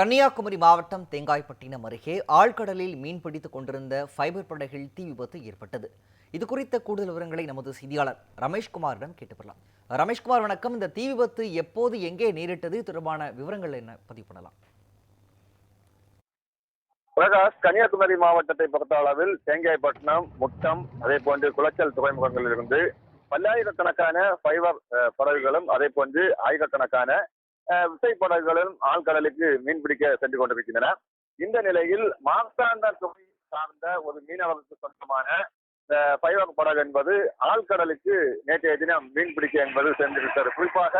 கன்னியாகுமரி மாவட்டம் தேங்காய்பட்டினம் அருகே ஆழ்கடலில் மீன் பிடித்துக் கொண்டிருந்த ஃபைபர் படகில் தீ விபத்து ஏற்பட்டது. இது குறித்த கூடுதல் விவரங்களை நமது செய்தியாளர் ரமேஷ்குமாரிடம் கேட்டுக்கொள்ளலாம். ரமேஷ்குமார் வணக்கம். இந்த தீ விபத்து எப்போது எங்கே நேரிட்டது தொடர்பான விவரங்கள் என்ன பதிவு பண்ணலாம். பிரகாஷ் கன்னியாகுமரி மாவட்டத்தை பொறுத்த அளவில் தேங்காய்பட்டினம் முட்டம் அதே போன்று குளச்சல் துறைமுகங்களில் இருந்து பல்லாயிரக்கணக்கான ஃபைபர் படகுகளும் அதே போன்று ஆயிரக்கணக்கான விசைப்படகுகளும் ஆழ்கடலுக்கு மீன்பிடிக்க சென்று கொண்டிருக்கின்றன. இந்த நிலையில் மார்த்தாண்ட தொகுதி சார்ந்த ஒரு மீனவருக்கு சொந்தமான அஹ், படகு என்பது ஆழ்கடலுக்கு நேற்றைய தினம் மீன்பிடிக்க என்பது சென்றிருக்கிறது குறிப்பாக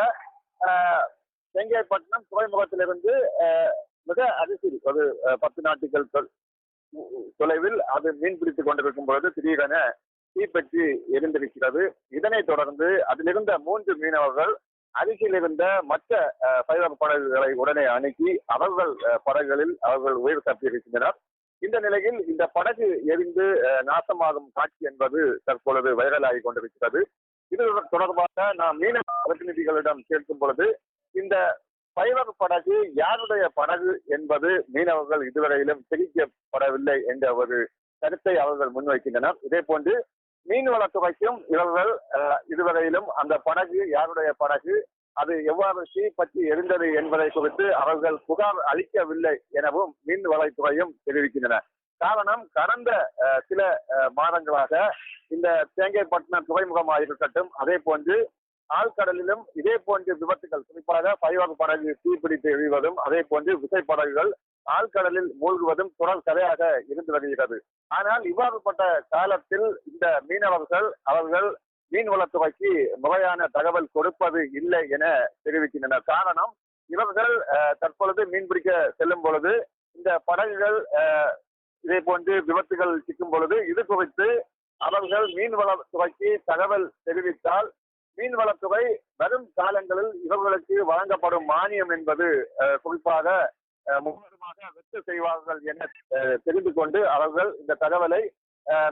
செங்கைப்பட்டினம் துறைமுகத்திலிருந்து மிக அரிசில் ஒரு பத்து நாட்டுகள் தொலைவில் அது மீன்பிடித்துக் கொண்டிருக்கும் பொழுது திடீரென தீப்பற்றி எரிந்திருக்கிறது. இதனைத் தொடர்ந்து அதிலிருந்த மூன்று மீனவர்கள் அருகில் இருந்த மற்ற அஹ், படகுகளை உடனே அணுகி அவர்கள் படகுகளில் அவர்கள் உயிர் தப்பியிருக்கின்றனர் இந்த நிலையில் இந்த படகு எரிந்து நாசமாகும் காட்சி என்பது தற்பொழுது வைரலாகி கொண்டிருக்கிறது. இது தொடர்பாக நாம் மீனவ பிரதிநிதிகளிடம் கேட்கும் பொழுது இந்த ஃபைபர் படகு யாருடைய படகு என்பது மீனவர்கள் இதுவரையிலும் தெரிவிக்கப்படவில்லை என்ற ஒரு கருத்தை அவர்கள் முன்வைக்கின்றனர். இதே போன்று மீன்வளத்துறைக்கும் இவர்கள் இதுவரையிலும் அந்த படகு யாருடைய படகு அது எவ்வாறு தீ பற்றி எரிந்தது என்பதை குறித்து அவர்கள் புகார் அளிக்கவில்லை எனவும் மீன் வளத்துறையும் தெரிவிக்கின்றன. காரணம் கடந்த அஹ், சில மாதங்களாக இந்த தேங்காய்பட்டினம் துறைமுகமாக இருக்கட்டும் அதே போன்று ஆழ்கடலிலும் இதே போன்ற விபத்துகள் குறிப்பாக பைவர் படகு தீப்பிடித்து எழுவதும் அதே போன்று விசைப்படகுகள் ஆழ்கடலில் மூழ்குவதும் தொடர் கதையாக இருந்து வருகிறது. ஆனால் இவ்வாறுபட்ட காலத்தில் இந்த மீனவர்கள் அவர்கள் மீன் வளத்துறைக்கு முறையான தகவல் கொடுப்பது இல்லை என தெரிவிக்கின்றனர். காரணம் இவர்கள் தற்பொழுது மீன்பிடிக்க செல்லும் பொழுது இந்த படகுகள் இதே போன்று விபத்துகள் சிக்கும் பொழுது இது குறித்து அவர்கள் மீன்வளத்துறைக்கு தகவல் தெரிவித்தால் மீன்வளத்துறை வரும் காலங்களில் இவர்களுக்கு வழங்கப்படும் மானியம் என்பது குறிப்பாக முழுவதுமாக வெட்டு செய்வார்கள் என தெரிந்து கொண்டு அவர்கள் இந்த தகவலை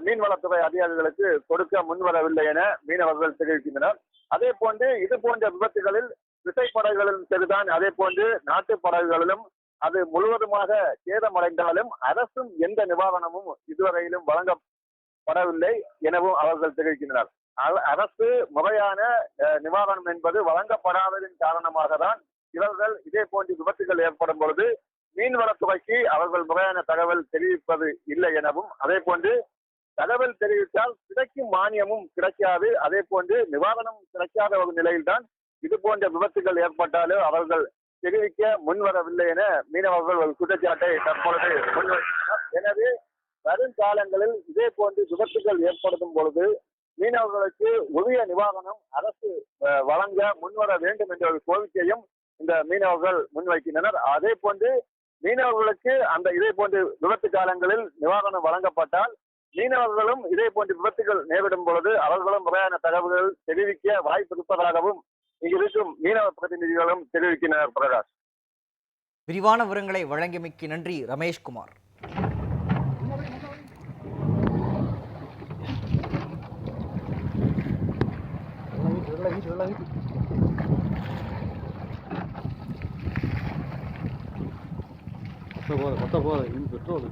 மீன்வளத்துறை அதிகாரிகளுக்கு கொடுக்க முன்வரவில்லை என மீனவர்கள் தெரிவிக்கின்றனர். அதே போன்று இது போன்ற விபத்துகளில் விசைப்படகுகளிலும் சரிதான் அதே போன்று நாட்டு படகுகளிலும் அது முழுவதுமாக சேதமடைந்தாலும் அரசும் எந்த நிவாரணமும் இதுவரையிலும் வழங்கப்படவில்லை எனவும் அவர்கள் தெரிவிக்கின்றனர். அரசு முறையான அஹ், நிவாரணம் என்பது வழங்கப்படாததின் காரணமாக தான் இவர்கள் இதே போன்ற விபத்துகள் ஏற்படும் பொழுது மீன்வளத்துறைக்கு அவர்கள் முறையான தகவல் தெரிவிப்பது இல்லை எனவும் அதே போன்று தகவல் தெரிவித்தால் கிடைக்கும் மானியமும் கிடைக்காது. அதே போன்று நிவாரணம் கிடைக்காத ஒரு நிலையில்தான் இது போன்ற விபத்துகள் ஏற்பட்டாலும் அவர்கள் தெரிவிக்க முன்வரவில்லை என மீனவர்கள் ஒரு குற்றச்சாட்டை தற்பொழுது முன்வைத்தனர் எனவே வருங்காலங்களில் இதே போன்று விபத்துகள் ஏற்படுத்தும் பொழுது மீனவர்களுக்கு உரிய நிவாரணம் அரசு வழங்க முன்வர வேண்டும் என்ற ஒரு கோரிக்கையும் இந்த மீனவர்கள் முன்வைக்கின்றனர். அதே போன்று மீனவர்களுக்கு அந்த இதே போன்று விபத்து காலங்களில் நிவாரணம் வழங்கப்பட்டால் மீனவர்களும் இதே போன்ற விபத்துகள் நேரிடும் பொழுது அவர்களும் முறையான தகவல்கள் தெரிவிக்க வாய்ப்பு இருப்பதாகவும் இருக்கும் மீனவ பிரதிநிதிகளும் தெரிவிக்கின்றனர் பிரகாஷ். விரிவான விவரங்களை வழங்கியமைக்கு நன்றி ரமேஷ்குமார். 我到过了，我到过了，你们别了。